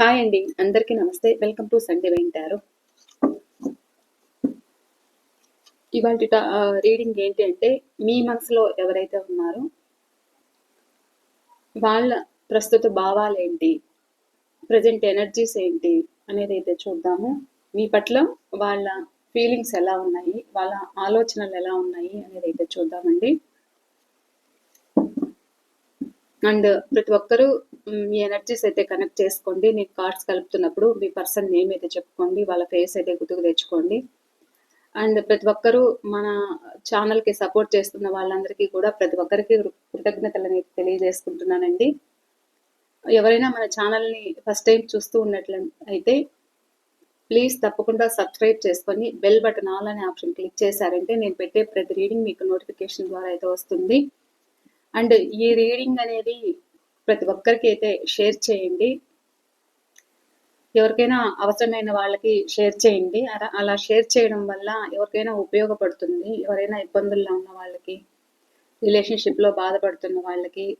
Hi అండి అందరికీ నమస్తే. వెల్కమ్ టు సండే వింటారు ఇవాళ రీడింగ్ ఏంటి అంటే మీ మనసులో ఎవరైతే ఉన్నారో వాళ్ళ ప్రస్తుత భావాలు ఏంటి ప్రజెంట్ ఎనర్జీస్ ఏంటి అనేది అయితే చూద్దాము. మీ పట్ల వాళ్ళ ఫీలింగ్స్ ఎలా ఉన్నాయి వాళ్ళ ఆలోచనలు ఎలా ఉన్నాయి అనేది అయితే చూద్దామండి. అండ్ ప్రతి ఒక్కరూ మీ ఎనర్జీస్ అయితే కనెక్ట్ చేసుకోండి. మీకు కార్డ్స్ కలుపుతున్నప్పుడు మీ పర్సన్ నేమ్ అయితే చెప్పుకోండి. వాళ్ళ ఫేస్ అయితే గుర్తుకు తెచ్చుకోండి. అండ్ ప్రతి ఒక్కరూ మన ఛానల్కి సపోర్ట్ చేస్తున్న వాళ్ళందరికీ కూడా ప్రతి ఒక్కరికి కృతజ్ఞతలు అనేది తెలియజేసుకుంటున్నానండి. ఎవరైనా మన ఛానల్ని ఫస్ట్ టైం చూస్తూ ఉన్నట్లు అయితే ప్లీజ్ తప్పకుండా సబ్స్క్రైబ్ చేసుకొని బెల్ బటన్ ఆల్ అనే ఆప్షన్ క్లిక్ చేశారంటే నేను పెట్టే ప్రతి రీడింగ్ మీకు నోటిఫికేషన్ ద్వారా అయితే వస్తుంది. అండ్ ఈ రీడింగ్ అనేది ప్రతి ఒక్కరికి అయితే షేర్ చేయండి. ఎవరికైనా అవసరమైన వాళ్ళకి షేర్ చేయండి. అలా- అలా షేర్ చేయడం వల్ల ఎవరికైనా ఉపయోగపడుతుంది. ఎవరైనా ఇబ్బందుల్లో ఉన్న వాళ్ళకి రిలేషన్షిప్లో బాధపడుతున్న వాళ్ళకి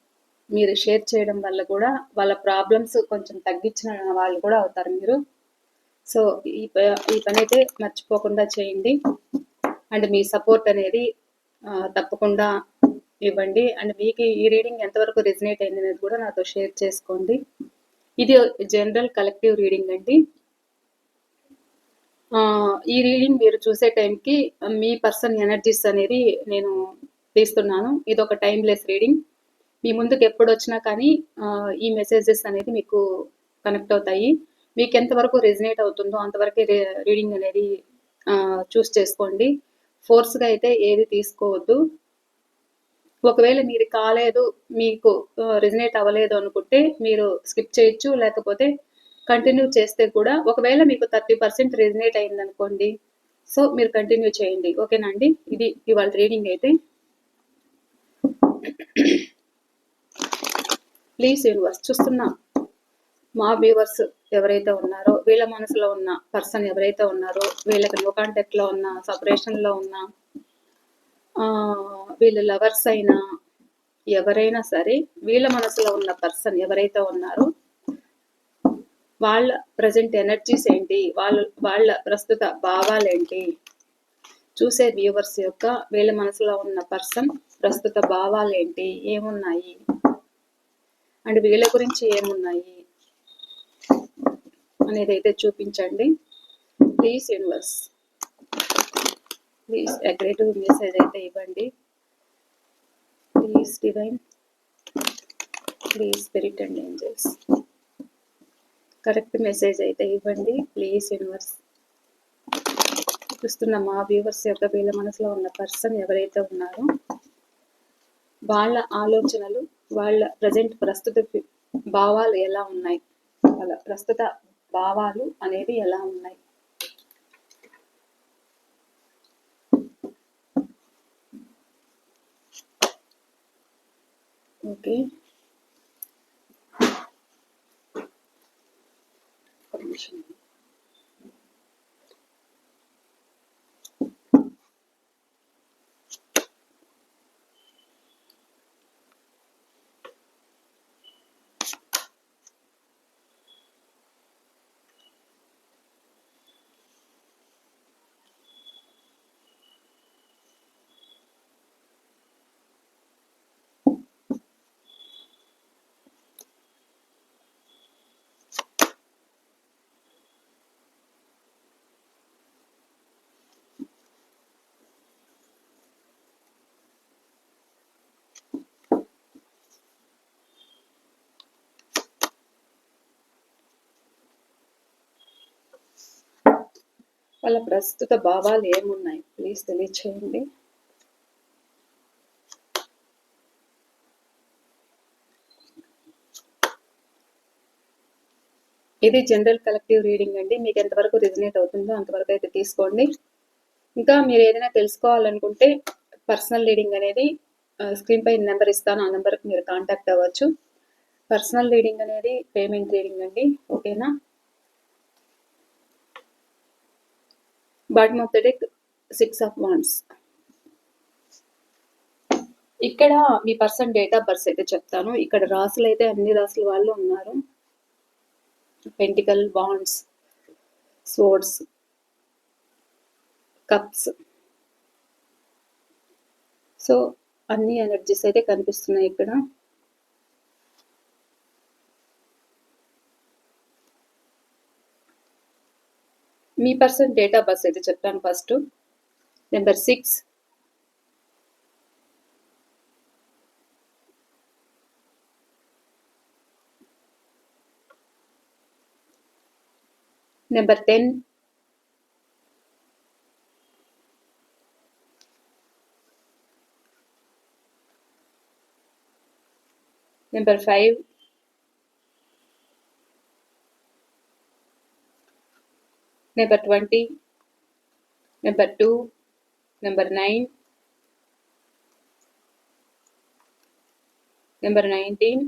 మీరు షేర్ చేయడం వల్ల కూడా వాళ్ళ ప్రాబ్లమ్స్ కొంచెం తగ్గించిన వాళ్ళు కూడా అవుతారు మీరు. సో ఈ ఈ పని అయితే మర్చిపోకుండా చేయండి. అండ్ మీ సపోర్ట్ అనేది తప్పకుండా ఇవ్వండి. అండ్ మీకు ఈ రీడింగ్ ఎంతవరకు రెజినేట్ అయింది అనేది కూడా నాతో షేర్ చేసుకోండి. ఇది జనరల్ కలెక్టివ్ రీడింగ్ అండి. ఈ రీడింగ్ మీరు చూసే టైంకి మీ పర్సన్ ఎనర్జీస్ అనేది నేను తీస్తున్నాను. ఇది ఒక టైమ్లెస్ రీడింగ్ మీ ముందుకు ఎప్పుడు వచ్చినా కానీ ఈ మెసేజెస్ అనేది మీకు కనెక్ట్ అవుతాయి. మీకు ఎంతవరకు రెజినేట్ అవుతుందో అంతవరకే రీడింగ్ అనేది చూస్ చేసుకోండి. ఫోర్స్గా అయితే ఏది తీసుకోవద్దు. ఒకవేళ మీరు కాలేదు మీకు రిజనేట్ అవ్వలేదు అనుకుంటే మీరు స్కిప్ చేయొచ్చు లేకపోతే కంటిన్యూ చేస్తే కూడా ఒకవేళ మీకు థర్టీ పర్సెంట్ రిజనేట్ అయింది అనుకోండి సో మీరు కంటిన్యూ చేయండి. ఓకేనా అండి? ఇది ఇవాళ రీడింగ్ అయితే. ప్లీజ్ యూనివర్స్ చూస్తున్నా. మా వ్యూవర్స్ ఎవరైతే ఉన్నారో వీళ్ళ మనసులో ఉన్న పర్సన్ ఎవరైతే ఉన్నారో వీళ్ళకి నో కాంటాక్ట్లో ఉన్న సపరేషన్లో ఉన్న వీళ్ళు లవర్స్ అయినా ఎవరైనా సరే వీళ్ళ మనసులో ఉన్న పర్సన్ ఎవరైతే ఉన్నారో వాళ్ళ ప్రజెంట్ ఎనర్జీస్ ఏంటి? వాళ్ళ వాళ్ళ ప్రస్తుత భావాలు ఏంటి? చూసే వ్యూవర్స్ యొక్క వీళ్ళ మనసులో ఉన్న పర్సన్ ప్రస్తుత భావాలు ఏంటి? ఏమున్నాయి? అండ్ వీళ్ళ గురించి ఏమున్నాయి? అనేది అయితే చూపించండి. Please universe. ప్లీజ్ అగ్రేటివ్ మెసేజ్ అయితే ఇవ్వండి. Please divine please spirit and angels correct message అయితే ఇవ్వండి. ప్లీజ్ యూనివర్స్ చూస్తున్న మా వ్యూవర్స్ యొక్క వీళ్ళ మనసులో ఉన్న పర్సన్ ఎవరైతే ఉన్నారో వాళ్ళ ఆలోచనలు వాళ్ళ ప్రజెంట్ ప్రస్తుత భావాలు ఎలా ఉన్నాయి? వాళ్ళ ప్రస్తుత భావాలు అనేవి ఎలా ఉన్నాయి? ఓకే ఒక వాళ్ళ ప్రస్తుత భావాలు ఏమున్నాయి? ప్లీజ్ తెలియచేయండి. ఇది జనరల్ కలెక్టివ్ రీడింగ్ అండి. మీకు ఎంతవరకు రిజనేట్ అవుతుందో అంతవరకు అయితే తీసుకోండి. ఇంకా మీరు ఏదైనా తెలుసుకోవాలనుకుంటే పర్సనల్ రీడింగ్ అనేది స్క్రీన్ పై నెంబర్ ఇస్తాను. ఆ నెంబర్కి మీరు కాంటాక్ట్ అవ్వచ్చు. పర్సనల్ రీడింగ్ అనేది పేమెంట్ రీడింగ్ అండి. ఓకేనా? Bottom of the deck six of wands. ఇక్కడ మీ పర్సన్ డేట్ ఆఫ్ బర్త్ అయితే చెప్తాను. ఇక్కడ రాసులు అయితే అన్ని రాసుల వాళ్ళు ఉన్నారు. Pentacle wands swords cups. So అన్ని ఎనర్జీస్ అయితే కనిపిస్తున్నాయి ఇక్కడ. మీ పర్సన్ డేట్ ఆఫ్ బర్త్ అయితే చెప్తాను first number six number ten number five number twenty number two number nine number nineteen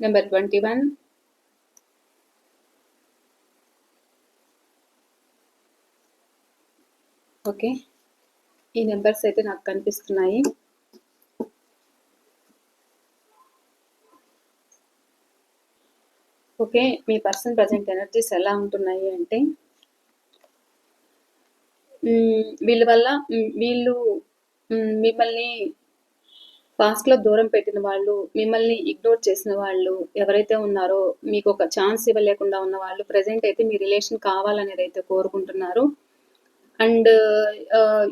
number twenty one okay ఈ నెంబర్స్ అయితే నాకు కనిపిస్తున్నాయి. ఓకే మీ పర్సన్ ప్రజెంట్ ఎనర్జీస్ ఎలా ఉంటున్నాయి అంటే వీళ్ళ వల్ల వీళ్ళు మిమ్మల్ని పాస్ట్లో దూరం పెట్టిన వాళ్ళు మిమ్మల్ని ఇగ్నోర్ చేసిన వాళ్ళు ఎవరైతే ఉన్నారో మీకు ఒక ఛాన్స్ ఇవ్వలేకుండా ఉన్న వాళ్ళు ప్రజెంట్ అయితే మీ రిలేషన్ కావాలనేది అయితే కోరుకుంటున్నారు. అండ్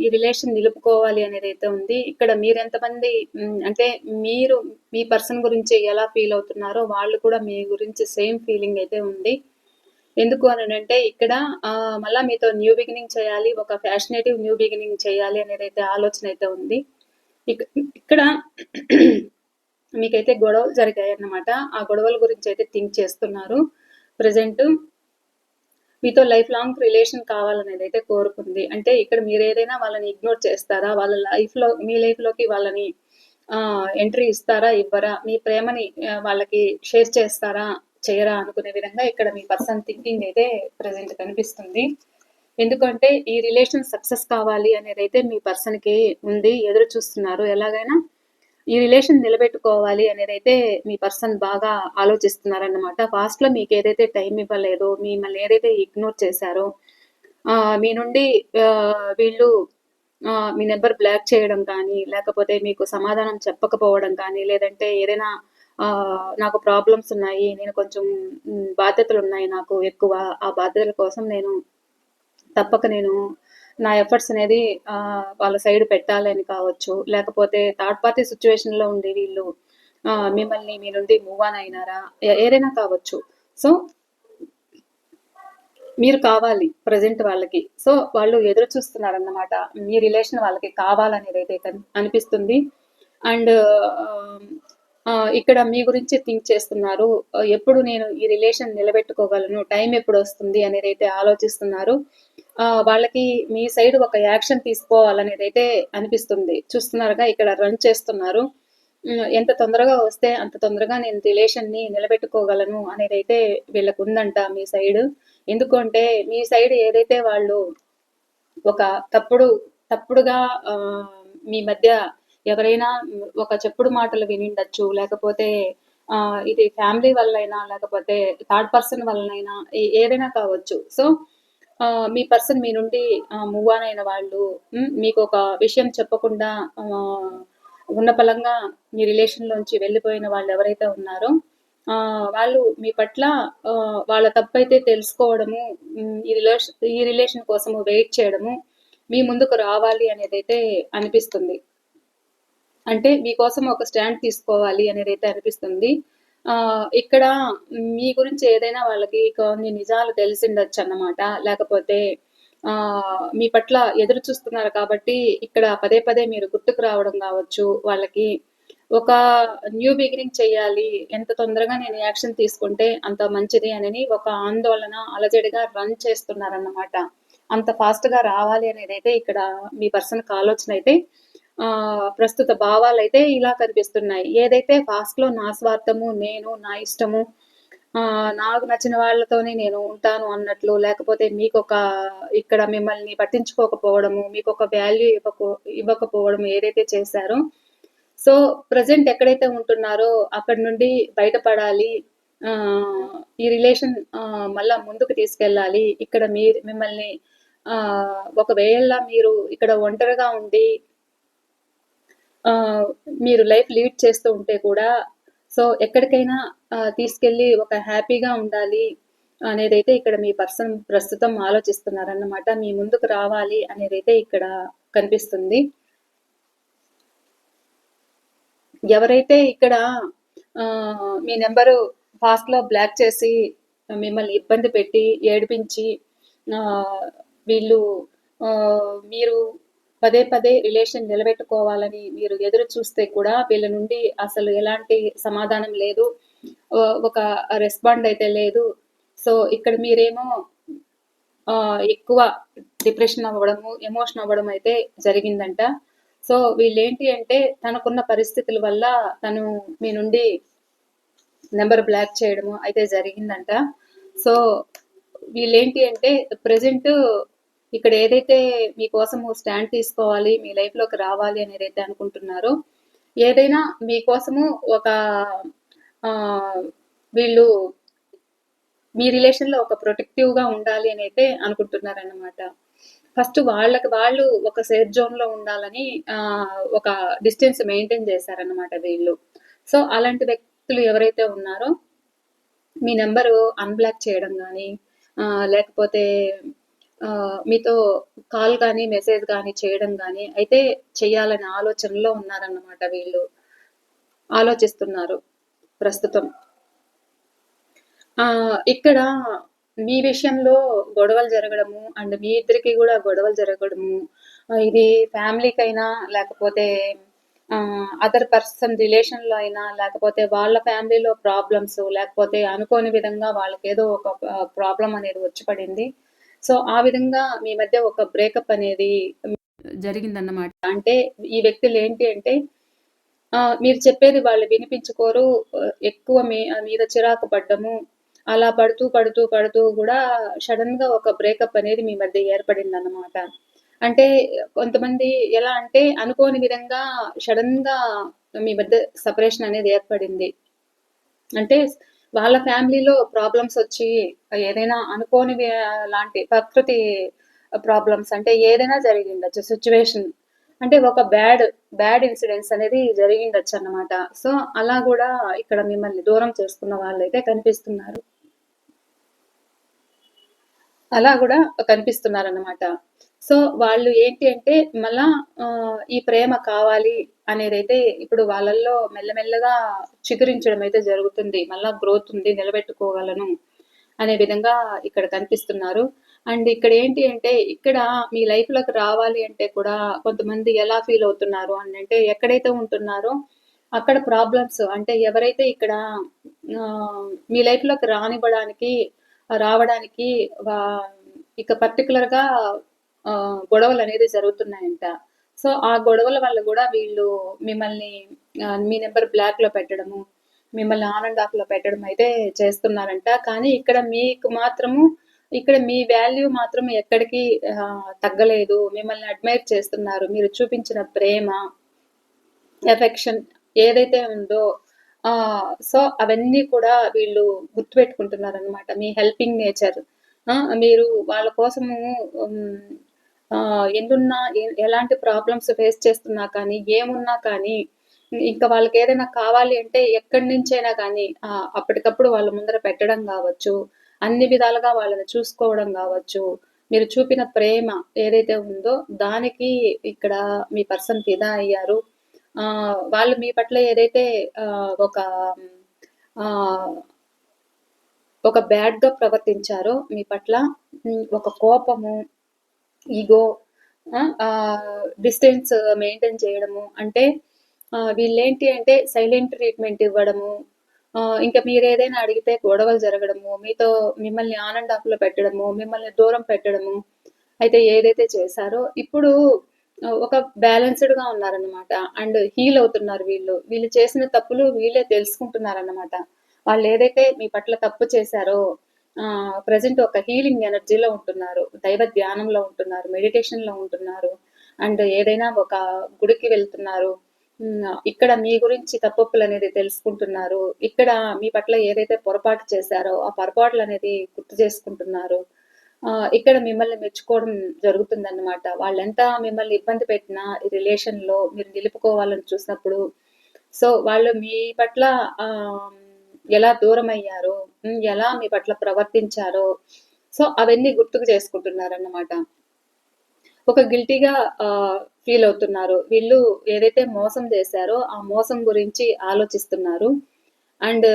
ఈ రిలేషన్ నిలుపుకోవాలి అనేది అయితే ఉంది. ఇక్కడ మీరు ఎంతమంది అంటే మీరు మీ పర్సన్ గురించి ఎలా ఫీల్ అవుతున్నారో వాళ్ళు కూడా మీ గురించి సేమ్ ఫీలింగ్ అయితే ఉంది. ఎందుకు అని అంటే ఇక్కడ మళ్ళీ మీతో న్యూ బిగినింగ్ చేయాలి ఒక ఫ్యాషనేటివ్ న్యూ బిగినింగ్ చేయాలి అనేది అయితే ఆలోచన అయితే ఉంది. ఇక్కడ మీకైతే గొడవలు జరిగాయి అన్నమాట ఆ గొడవల గురించి అయితే థింక్ చేస్తున్నారు. ప్రజెంట్ మీతో లైఫ్ లాంగ్ రిలేషన్ కావాలనేది అయితే కోరుకుంది. అంటే ఇక్కడ మీరు ఏదైనా వాళ్ళని ఇగ్నోర్ చేస్తారా? వాళ్ళ లైఫ్లో మీ లైఫ్లోకి వాళ్ళని ఎంట్రీ ఇస్తారా? ఇవ్వరా? మీ ప్రేమని వాళ్ళకి షేర్ చేస్తారా? చేయరా? అనుకునే విధంగా ఇక్కడ మీ పర్సన్ థింకింగ్ అయితే ప్రజెంట్ కనిపిస్తుంది. ఎందుకంటే ఈ రిలేషన్ సక్సెస్ కావాలి అనేది అయితే మీ పర్సన్కి ఉంది ఎదురు చూస్తున్నారు. ఎలాగైనా ఈ రిలేషన్ నిలబెట్టుకోవాలి అనేది అయితే మీ పర్సన్ బాగా ఆలోచిస్తున్నారన్నమాట. పాస్ట్లో మీకు ఏదైతే టైం ఇవ్వలేదో మిమ్మల్ని ఏదైతే ఇగ్నోర్ చేశారో మీ నుండి వీళ్ళు మీ నెంబర్ బ్లాక్ చేయడం కానీ లేకపోతే మీకు సమాధానం చెప్పకపోవడం కానీ లేదంటే ఏదైనా నాకు ప్రాబ్లమ్స్ ఉన్నాయి నేను కొంచెం బాధ్యతలు ఉన్నాయి నాకు ఎక్కువ ఆ బాధ్యతల కోసం నేను తప్పక నేను నా ఎఫర్ట్స్ అనేది వాళ్ళ సైడ్ పెట్టాలని కావచ్చు. లేకపోతే థర్డ్ పార్టీ సిచ్యువేషన్లో ఉండి వీళ్ళు మిమ్మల్ని మీ నుండి మూవ్ ఆన్ అయినారా? ఏదైనా కావచ్చు. సో మీరు కావాలి ప్రజెంట్ వాళ్ళకి. సో వాళ్ళు ఎదురు చూస్తున్నారన్నమాట. మీ రిలేషన్ వాళ్ళకి కావాలనేది అయితే అనిపిస్తుంది. అండ్ ఇక్కడ మీ గురించి థింక్ చేస్తున్నారు. ఎప్పుడు నేను ఈ రిలేషన్ నిలబెట్టుకోగలను? టైం ఎప్పుడు వస్తుంది? అనేది అయితే ఆలోచిస్తున్నారు వాళ్ళకి మీ సైడ్ ఒక యాక్షన్ తీసుకోవాలనేది అయితే అనిపిస్తుంది. చూస్తున్నారుగా ఇక్కడ రన్ చేస్తున్నారు. ఎంత తొందరగా వస్తే అంత తొందరగా నేను రిలేషన్ని నిలబెట్టుకోగలను అనేది అయితే వీళ్ళకు ఉందంట మీ సైడ్ ఎందుకంటే మీ సైడ్ ఏదైతే వాళ్ళు ఒక తప్పుడు తప్పుడుగా మీ మధ్య ఎవరైనా ఒక చెప్పుడు మాటలు వినిండొచ్చు లేకపోతే ఇది ఫ్యామిలీ వల్లైనా లేకపోతే థర్డ్ పర్సన్ వల్లనైనా ఏదైనా కావచ్చు. సో మీ పర్సన్ మీ నుండి మూవ్ ఆన్ అయిన వాళ్ళు మీకు ఒక విషయం చెప్పకుండా ఉన్న పలంగా మీ రిలేషన్లోంచి వెళ్ళిపోయిన వాళ్ళు ఎవరైతే ఉన్నారో వాళ్ళు మీ పట్ల వాళ్ళ తప్పైతే తెలుసుకోవడము ఈ రిలేషన్ ఈ రిలేషన్ కోసము వెయిట్ చేయడము మీ ముందుకు రావాలి అనేది అయితే అనిపిస్తుంది. అంటే మీకోసం ఒక స్టాండ్ తీసుకోవాలి అనేది అయితే అనిపిస్తుంది ఇక్కడ మీ గురించి ఏదైనా వాళ్ళకి కొన్ని నిజాలు తెలిసిండొచ్చు అన్నమాట లేకపోతే మీ పట్ల ఎదురు చూస్తున్నారు కాబట్టి ఇక్కడ పదే పదే మీరు గుర్తుకు రావడం కావచ్చు. వాళ్ళకి ఒక న్యూ బిగినింగ్ చేయాలి ఎంత తొందరగా నేను యాక్షన్ తీసుకుంటే అంత మంచిది అని ఒక ఆందోళన అలజడిగా రన్ చేస్తున్నారన్నమాట. అంత ఫాస్ట్గా రావాలి అనేది అయితే ఇక్కడ మీ పర్సన్కి ఆలోచన అయితే ప్రస్తుత భావాలు అయితే ఇలా కనిపిస్తున్నాయి. ఏదైతే ఫాస్ట్లో నా స్వార్థము నేను నా ఇష్టము నాకు నచ్చిన వాళ్ళతోనే నేను ఉంటాను అన్నట్లు లేకపోతే మీకు ఒక ఇక్కడ మిమ్మల్ని పట్టించుకోకపోవడము మీకు ఒక వాల్యూ ఇవ్వక ఇవ్వకపోవడం ఏదైతే చేశారో సో ప్రజెంట్ ఎక్కడైతే ఉంటున్నారో అక్కడి నుండి బయటపడాలి. ఈ రిలేషన్ మళ్ళా ముందుకు తీసుకెళ్ళాలి. ఇక్కడ మీ మిమ్మల్ని ఒకవేళ మీరు ఇక్కడ ఒంటరిగా ఉండి మీరు లైఫ్ లీడ్ చేస్తూ ఉంటే కూడా సో ఎక్కడికైనా తీసుకెళ్ళి ఒక హ్యాపీగా ఉండాలి అనేదైతే ఇక్కడ మీ పర్సన్ ప్రస్తుతం ఆలోచిస్తున్నారన్నమాట. మీ ముందుకు రావాలి అనేదైతే ఇక్కడ కనిపిస్తుంది. ఎవరైతే ఇక్కడ మీ నెంబరు ఫాస్ట్లో బ్లాక్ చేసి మిమ్మల్ని ఇబ్బంది పెట్టి ఏడిపించి వీళ్ళు మీరు పదే పదే రిలేషన్ నిలబెట్టుకోవాలని మీరు ఎదురు చూస్తే కూడా వీళ్ళ నుండి అసలు ఎలాంటి సమాధానం లేదు. ఒక రెస్పాండ్ అయితే లేదు. సో ఇక్కడ మీరేమో ఆ, ఎక్కువ డిప్రెషన్ అవ్వడము ఎమోషన్ అవ్వడం అయితే జరిగిందంట. సో వీళ్ళేంటి అంటే తనకున్న పరిస్థితుల వల్ల తను మీ నుండి నెంబర్ బ్లాక్ చేయడము అయితే జరిగిందంట. సో వీళ్ళేంటి అంటే ప్రజెంట్ ఇక్కడ ఏదైతే మీకోసము స్టాండ్ తీసుకోవాలి మీ లైఫ్లోకి రావాలి అని ఏదైతే అనుకుంటున్నారో ఏదైనా మీకోసము ఒక ఆ, వీళ్ళు మీ రిలేషన్లో ఒక ప్రొటెక్టివ్గా ఉండాలి అని అయితే అనుకుంటున్నారన్నమాట. ఫస్ట్ వాళ్ళకి వాళ్ళు ఒక సేఫ్ జోన్లో ఉండాలని ఒక డిస్టెన్స్ మెయింటైన్ చేశారన్నమాట వీళ్ళు. సో అలాంటి వ్యక్తులు ఎవరైతే ఉన్నారో మీ నెంబరు అన్బ్లాక్ చేయడం కానీ లేకపోతే మీతో కాల్ కానీ మెసేజ్ కానీ చేయడం కానీ అయితే చేయాలనే ఆలోచనలో ఉన్నారన్నమాట వీళ్ళు. ఆలోచిస్తున్నారు ప్రస్తుతం. ఆ, ఇక్కడ మీ విషయంలో గొడవలు జరగడము అండ్ మీ ఇద్దరికి కూడా గొడవలు జరగడము ఇది ఫ్యామిలీకైనా లేకపోతే అదర్ పర్సన్ రిలేషన్లో అయినా లేకపోతే వాళ్ళ ఫ్యామిలీలో ప్రాబ్లమ్స్ లేకపోతే అనుకోని విధంగా వాళ్ళకి ఏదో ఒక ప్రాబ్లం అనేది వచ్చి పడింది. సో ఆ విధంగా మీ మధ్య ఒక బ్రేకప్ అనేది జరిగిందన్నమాట. అంటే ఈ వ్యక్తులు ఏంటి అంటే మీరు చెప్పేది వాళ్ళు వినిపించుకోరు ఎక్కువ మీ మీద చిరాకు పడ్డము అలా పడుతూ పడుతూ పడుతూ కూడా సడన్గా ఒక బ్రేకప్ అనేది మీ మధ్య ఏర్పడింది అన్నమాట అంటే కొంతమంది ఎలా అంటే అనుకోని విధంగా సడన్గా మీ మధ్య సపరేషన్ అనేది ఏర్పడింది. అంటే వాళ్ళ ఫ్యామిలీలో ప్రాబ్లమ్స్ వచ్చి ఏదైనా అనుకోని లాంటి ప్రకృతి ప్రాబ్లమ్స్ అంటే ఏదైనా జరిగిండొచ్చు సిచ్యువేషన్ అంటే ఒక బ్యాడ్ బ్యాడ్ ఇన్సిడెంట్స్ అనేది జరిగిండొచ్చు అన్నమాట. సో అలా కూడా ఇక్కడ మిమ్మల్ని దూరం చేసుకున్న వాళ్ళు అయితే కనిపిస్తున్నారు. అలా కూడా కనిపిస్తున్నారు అన్నమాట సో వాళ్ళు ఏంటి అంటే మళ్ళా ఈ ప్రేమ కావాలి అనేది అయితే ఇప్పుడు వాళ్ళల్లో మెల్లమెల్లగా చిగురించడం అయితే జరుగుతుంది. మళ్ళా గ్రోత్ ఉంది నిలబెట్టుకోగలను అనే విధంగా ఇక్కడ కనిపిస్తున్నారు. అండ్ ఇక్కడ ఏంటి అంటే ఇక్కడ మీ లైఫ్లోకి రావాలి అంటే కూడా కొంతమంది ఎలా ఫీల్ అవుతున్నారు అని అంటే ఎక్కడైతే ఉంటున్నారో అక్కడ ప్రాబ్లమ్స్ అంటే ఎవరైతే ఇక్కడ ఆ, మీ లైఫ్లోకి రానివ్వడానికి రావడానికి ఇక పర్టికులర్గా గొడవలు అనేది జరుగుతున్నాయంట. సో ఆ గొడవల వల్ల కూడా వీళ్ళు మిమ్మల్ని మీ నెంబర్ బ్లాక్లో పెట్టడము మిమ్మల్ని ఆన్ అండ్ ఆఫ్లో పెట్టడం అయితే చేస్తున్నారంట. కానీ ఇక్కడ మీకు మాత్రము ఇక్కడ మీ వాల్యూ మాత్రం ఎక్కడికి తగ్గలేదు. మిమ్మల్ని అడ్మైర్ చేస్తున్నారు. మీరు చూపించిన ప్రేమ ఎఫెక్షన్ ఏదైతే ఉందో సో అవన్నీ కూడా వీళ్ళు గుర్తుపెట్టుకుంటున్నారు అనమాట మీ హెల్పింగ్ నేచర్. మీరు వాళ్ళ కోసము ఎన్నున్నా ఎలాంటి ప్రాబ్లమ్స్ ఫేస్ చేస్తున్నా కానీ ఏమున్నా కానీ ఇంకా వాళ్ళకి ఏదైనా కావాలి అంటే ఎక్కడి నుంచైనా కానీ అప్పటికప్పుడు వాళ్ళ ముందర పెట్టడం కావచ్చు అన్ని విధాలుగా వాళ్ళని చూసుకోవడం కావచ్చు. మీరు చూపిన ప్రేమ ఏదైతే ఉందో దానికి ఇక్కడ మీ పర్సన్ ఫిదా అయ్యారు. ఆ, వాళ్ళు మీ పట్ల ఏదైతే ఆ, ఒక ఆ, ఒక బ్యాడ్గా ప్రవర్తించారో మీ పట్ల ఒక కోపము ఈగో డిస్టెన్స్ మెయింటైన్ చేయడము అంటే వీళ్ళేంటి అంటే సైలెంట్ ట్రీట్మెంట్ ఇవ్వడము ఆ, ఇంకా మీరు ఏదైనా అడిగితే గొడవలు జరగడము మీతో మిమ్మల్ని ఆన్ పెట్టడము మిమ్మల్ని దూరం పెట్టడము అయితే ఏదైతే చేశారో ఇప్పుడు ఒక బ్యాలెన్స్డ్గా ఉన్నారనమాట ఉన్నారన్నమాట. అండ్ హీల్ అవుతున్నారు వీళ్ళు. వీళ్ళు చేసిన తప్పులు వీళ్ళే తెలుసుకుంటున్నారన్నమాట. వాళ్ళు ఏదైతే మీ పట్ల తప్పు చేశారో ప్రజెంట్ ఒక హీలింగ్ ఎనర్జీలో ఉంటున్నారు దైవ ధ్యానంలో ఉంటున్నారు మెడిటేషన్లో ఉంటున్నారు అండ్ ఏదైనా ఒక గుడికి వెళ్తున్నారు ఇక్కడ మీ గురించి తప్పొప్పులనేది తెలుసుకుంటున్నారు. ఇక్కడ మీ పట్ల ఏదైతే పొరపాటు చేశారో, ఆ పొరపాట్లు అనేది గుర్తు చేసుకుంటున్నారు. ఇక్కడ మిమ్మల్ని మెచ్చుకోవడం జరుగుతుందన్నమాట. వాళ్ళెంత మిమ్మల్ని ఇబ్బంది పెట్టినా ఈ రిలేషన్‌లో మీరు నిలుపుకోవాలని చూసినప్పుడు, సో, వాళ్ళు మీ పట్ల ఆ ఎలా దూరమయ్యారో, ఎలా మీ పట్ల ప్రవర్తించారో, సో, అవన్నీ గుర్తుకు చేసుకుంటున్నారన్నమాట. ఒక గిల్టీగా ఫీల్ అవుతున్నారు. వీళ్ళు ఏదైతే మోసం చేశారో, ఆ మోసం గురించి ఆలోచిస్తున్నారు. అండ్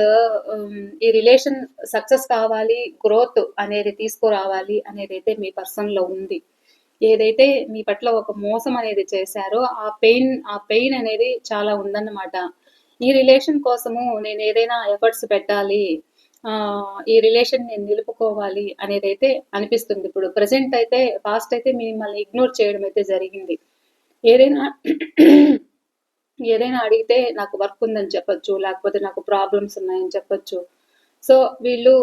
ఈ రిలేషన్ సక్సెస్ కావాలి, గ్రోత్ అనేది తీసుకురావాలి అనేది అయితే మీ పర్సన్‌లో ఉంది. ఏదైతే మీ పట్ల ఒక మోసం అనేది చేశారో, ఆ పెయిన్ ఆ పెయిన్ అనేది చాలా ఉందన్నమాట. ఈ రిలేషన్ కోసము నేను ఏదైనా ఎఫర్ట్స్ పెట్టాలి. ఈ రిలేషన్ నేను నిలుపుకోవాలి అనేది అయితే అనిపిస్తుంది ఇప్పుడు. ప్రజెంట్ అయితే పాస్ట్ అయితే మిమ్మల్ని ఇగ్నోర్ చేయడం అయితే జరిగింది. ఏదైనా ఏదైనా అడిగితే నాకు వర్క్ ఉందని చెప్పొచ్చు. లేకపోతే నాకు ప్రాబ్లమ్స్ ఉన్నాయని చెప్పొచ్చు. సో, వీళ్ళు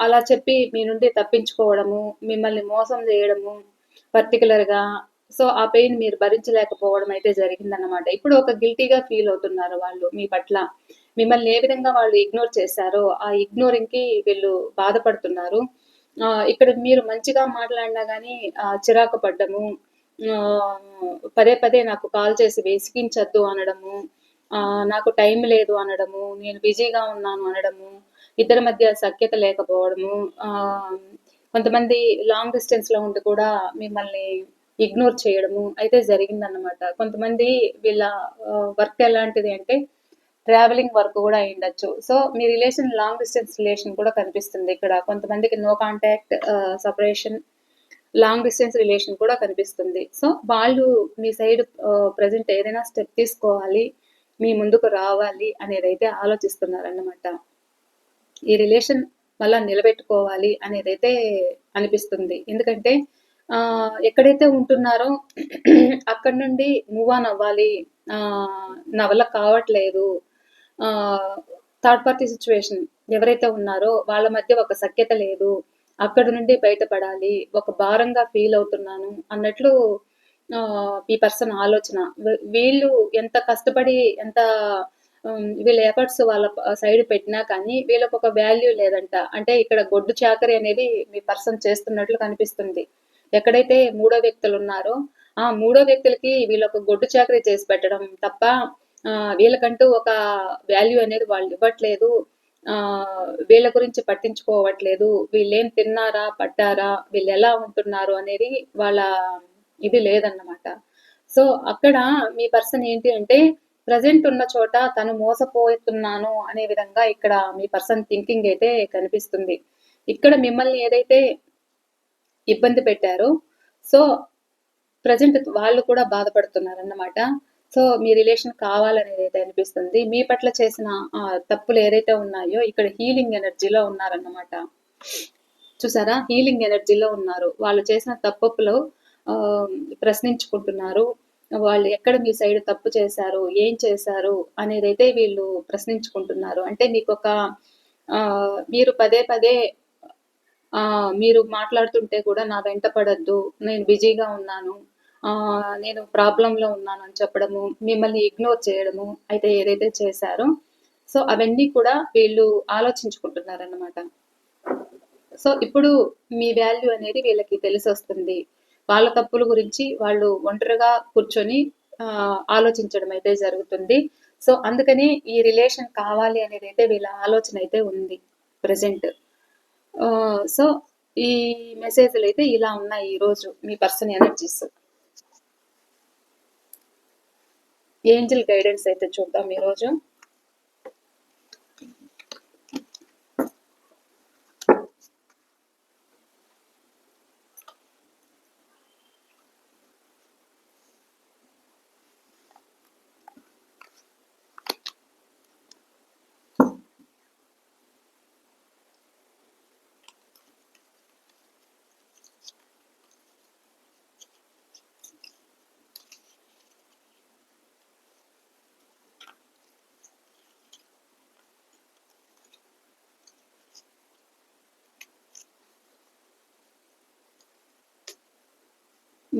అలా చెప్పి మీ నుండి తప్పించుకోవడము, మిమ్మల్ని మోసం చేయడము పర్టికులర్గా సో, ఆ పెయిన్ మీరు భరించలేకపోవడం అయితే జరిగిందన్నమాట. ఇప్పుడు ఒక గిల్టీగా ఫీల్ అవుతున్నారు వాళ్ళు మీ పట్ల. మిమ్మల్ని ఏ విధంగా వాళ్ళు ఇగ్నోర్ చేశారో, ఆ ఇగ్నోరింగ్‌కి వీళ్ళు బాధపడుతున్నారు. ఆ ఇక్కడ మీరు మంచిగా మాట్లాడినా గానీ చిరాకు పడ్డము, పదే పదే నాకు కాల్ చేసి వేసికించద్దు అనడము, ఆ నాకు టైం లేదు అనడము, నేను బిజీగా ఉన్నాను అనడము, ఇద్దరి మధ్య సఖ్యత లేకపోవడము, కొంతమంది లాంగ్ డిస్టెన్స్‌లో ఉండి కూడా మిమ్మల్ని ఇగ్నోర్ చేయడము అయితే జరిగిందన్నమాట. కొంతమంది వీళ్ళ వర్క్ ఎలాంటిది అంటే ట్రావెలింగ్ వర్క్ కూడా అయ్యిండొచ్చు సో, మీ రిలేషన్ లాంగ్ డిస్టెన్స్ రిలేషన్ కూడా కనిపిస్తుంది ఇక్కడ. కొంతమందికి no contact separation long distance relation కూడా కనిపిస్తుంది. సో, వాళ్ళు మీ సైడ్ ప్రజెంట్ ఏదైనా స్టెప్ తీసుకోవాలి, మీ ముందుకు రావాలి అనేదైతే ఆలోచిస్తున్నారన్నమాట. ఈ రిలేషన్ మళ్ళీ నిలబెట్టుకోవాలి అనేదైతే అనిపిస్తుంది. ఎందుకంటే ఎక్కడైతే ఉంటున్నారో అక్కడి నుండి మూవ్ ఆన్ అవ్వాలి. ఆహ్, నా వల్ల కావట్లేదు. థర్డ్ పార్టీ సిచ్యువేషన్ ఎవరైతే ఉన్నారో వాళ్ళ మధ్య ఒక సఖ్యత లేదు. అక్కడి నుండి బయటపడాలి. ఒక భారంగా ఫీల్ అవుతున్నాను అన్నట్లు ఈ పర్సన్ ఆలోచన. వీళ్ళు ఎంత కష్టపడి ఎంత వీళ్ళ ఎఫర్ట్స్ వాళ్ళ సైడ్ పెట్టినా కానీ వీళ్ళకొక వాల్యూ లేదంట. అంటే ఇక్కడ గొడ్డు చాకరీ అనేది మీ పర్సన్ చేస్తున్నట్లు కనిపిస్తుంది. ఎక్కడైతే మూడో వ్యక్తులు ఉన్నారో ఆ మూడో వ్యక్తులకి వీళ్ళొక గొడ్డు చాకరీ చేసి పెట్టడం తప్ప వీళ్ళకంటూ ఒక వాల్యూ అనేది వాళ్ళు ఇవ్వట్లేదు. వీళ్ళ గురించి పట్టించుకోవట్లేదు. వీళ్ళేం తిన్నారా? పడ్డారా? ఎలా ఉంటున్నారు? అనేది వాళ్ళ ఇది లేదన్నమాట. సో, అక్కడ మీ పర్సన్ ఏంటి అంటే ప్రజెంట్ ఉన్న చోట తను మోసపోతున్నాను అనే విధంగా ఇక్కడ మీ పర్సన్ థింకింగ్ అయితే కనిపిస్తుంది. ఇక్కడ మిమ్మల్ని ఏదైతే ఇబ్బంది పెట్టారు సో, ప్రెజెంట్ వాళ్ళు కూడా బాధపడుతున్నారన్నమాట. సో, మీ రిలేషన్ కావాలనేది అయితే అనిపిస్తుంది. మీ పట్ల చేసిన తప్పులు ఏదైతే ఉన్నాయో ఇక్కడ హీలింగ్ ఎనర్జీలో ఉన్నారన్నమాట. చూసారా? హీలింగ్ ఎనర్జీలో ఉన్నారు. వాళ్ళు చేసిన తప్పులు ప్రశ్నించుకుంటున్నారు. వాళ్ళు ఎక్కడ మీ సైడ్ తప్పు చేశారు? ఏం చేశారు? అనేది అయితే వీళ్ళు ప్రశ్నించుకుంటున్నారు. అంటే మీకు ఒక మీరు పదే పదే మీరు మాట్లాడుతుంటే కూడా నా వెంట పడద్దు నేను బిజీగా ఉన్నాను. నేను ప్రాబ్లంలో ఉన్నాను అని చెప్పడము, మిమ్మల్ని ఇగ్నోర్ చేయడము అయితే ఏదైతే చేశారో, సో, అవన్నీ కూడా వీళ్ళు ఆలోచించుకుంటున్నారన్నమాట. సో, ఇప్పుడు మీ వాల్యూ అనేది వీళ్ళకి తెలిసొస్తుంది. వాళ్ళ తప్పుల గురించి వాళ్ళు ఒంటరిగా కూర్చొని ఆలోచించడం అయితే జరుగుతుంది. సో, అందుకని ఈ రిలేషన్ కావాలి అనేది అయితే వీళ్ళ ఆలోచన అయితే ఉంది ప్రజెంట్ సో, ఈ మెసేజ్‌లయితే ఇలా ఉన్నాయి ఈరోజు మీ పర్సన్ ఎనర్జీస్. ఏంజెల్ గైడెన్స్ అయితే చూద్దాం ఈరోజు.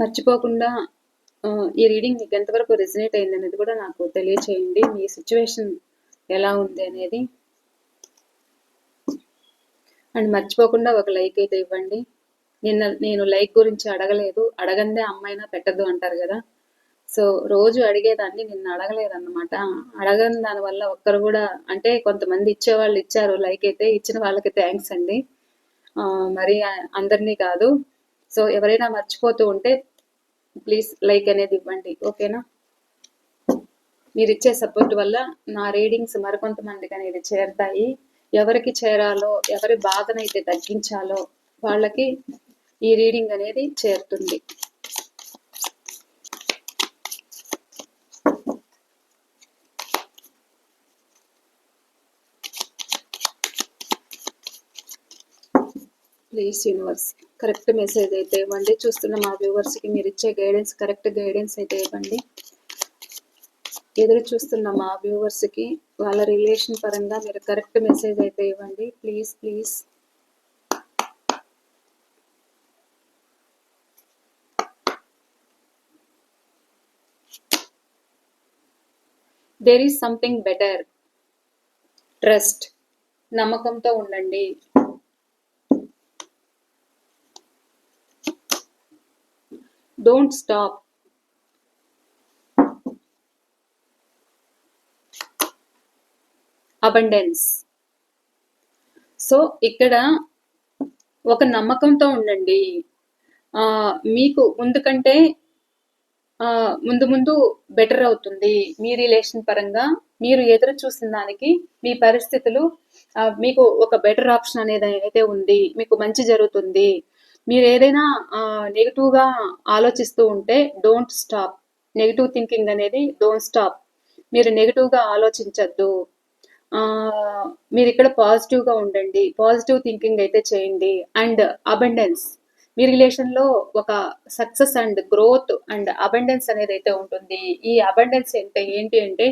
మర్చిపోకుండా ఈ రీడింగ్ మీకు ఎంతవరకు రెజినేట్ అయింది అనేది కూడా నాకు తెలియచేయండి. మీ సిచ్యువేషన్ ఎలా ఉంది అనేది. అండ్ మర్చిపోకుండా ఒక లైక్ అయితే ఇవ్వండి. నిన్న నేను లైక్ గురించి అడగలేదు. అడగందే అమ్మాయినా పెట్టద్దు అంటారు కదా. సో రోజు అడిగేదాన్ని నిన్న అడగలేదన్నమాట. అడగని దానివల్ల ఒక్కరు కూడా అంటే కొంతమంది ఇచ్చేవాళ్ళు ఇచ్చారు లైక్ అయితే ఇచ్చిన వాళ్ళకి థ్యాంక్స్ అండి. మరి అందరినీ కాదు. సో ఎవరైనా మర్చిపోతూ ఉంటే ప్లీజ్ లైక్ అనేది ఇవ్వండి ఓకేనా? మీరు ఇచ్చే సపోర్ట్ వల్ల నా రీడింగ్స్ మరికొంతమందికి అనేది చేరుతాయి. ఎవరికి చేరాలో ఎవరి బాధనైతే తగ్గించాలో వాళ్ళకి ఈ రీడింగ్ అనేది చేరుతుంది. ప్లీజ్ యూనివర్స్ కరెక్ట్ మెసేజ్ అయితే ఇవ్వండి. చూస్తున్న మా వ్యూవర్స్కి మీరు ఇచ్చే గైడెన్స్ కరెక్ట్ గైడెన్స్ అయితే ఇవ్వండి. ఎదురు చూస్తున్న మా వ్యూవర్స్కి వాళ్ళ రిలేషన్ పరంగా మీరు కరెక్ట్ మెసేజ్ అయితే ఇవ్వండి. Please please. There is something better trust నమ్మకంతో ఉండండి. డోంట్ స్టాప్ అబండెన్స్ సో ఇక్కడ ఒక నమ్మకంతో ఉండండి. మీకు ముందు కంటే ముందు ముందు బెటర్ అవుతుంది మీ రిలేషన్ పరంగా. మీరు ఎదురు చూసిన దానికి మీ పరిస్థితులు మీకు ఒక బెటర్ ఆప్షన్ అనేది అయితే ఉంది. మీకు మంచి జరుగుతుంది. మీరు ఏదైనా నెగిటివ్గా ఆలోచిస్తూ ఉంటే డోంట్ స్టాప్ నెగిటివ్ థింకింగ్ అనేది డోంట్ స్టాప్ మీరు నెగిటివ్గా ఆలోచించద్దు. మీరు ఇక్కడ పాజిటివ్గా ఉండండి. పాజిటివ్ థింకింగ్ అయితే చేయండి. అండ్ అబండెన్స్ మీ రిలేషన్లో ఒక success and growth and abundance అనేది అయితే ఉంటుంది. ఈ అబండెన్స్ అంటే ఏంటి అంటే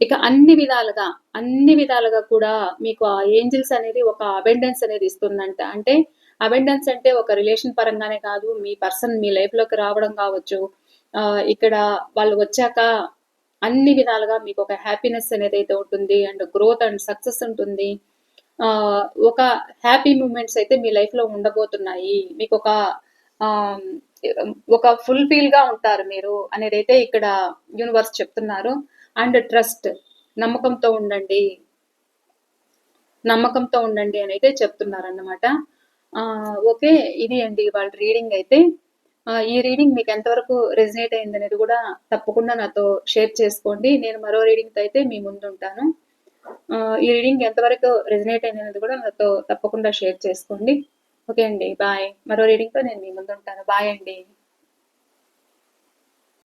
ఇక అన్ని విధాలుగా అన్ని విధాలుగా కూడా మీకు ఆ ఏంజిల్స్ అనేది ఒక అబెండెన్స్ అనేది ఇస్తుందంట. అంటే అబెండెన్స్ అంటే ఒక రిలేషన్ పరంగానే కాదు మీ పర్సన్ మీ లైఫ్లోకి రావడం కావచ్చు. ఇక్కడ వాళ్ళు వచ్చాక అన్ని విధాలుగా మీకు ఒక హ్యాపీనెస్ అనేది అయితే ఉంటుంది అండ్ గ్రోత్ అండ్ సక్సెస్ ఉంటుంది. ఒక హ్యాపీ మూమెంట్స్ అయితే మీ లైఫ్లో ఉండబోతున్నాయి. మీకు ఒక ఒక ఒక ఫుల్ఫిల్గా ఉంటారు మీరు అనేది అయితే ఇక్కడ యూనివర్స్ చెప్తున్నారు. అండ్ ట్రస్ట్ నమ్మకంతో ఉండండి. నమ్మకంతో ఉండండి అని అయితే చెప్తున్నారు అన్నమాట ఓకే ఇది అండి వాళ్ళ రీడింగ్ అయితే. ఈ రీడింగ్ మీకు ఎంతవరకు రెజినేట్ అయింది అనేది కూడా తప్పకుండా నాతో షేర్ చేసుకోండి. నేను మరో రీడింగ్ అయితే మీ ముందు ఉంటాను. ఈ రీడింగ్ ఎంతవరకు రెజినేట్ అయింది అనేది కూడా నాతో తప్పకుండా షేర్ చేసుకోండి. ఓకే అండి బాయ్. మరో రీడింగ్తో నేను మీ ముందు ఉంటాను. బాయ్ అండి.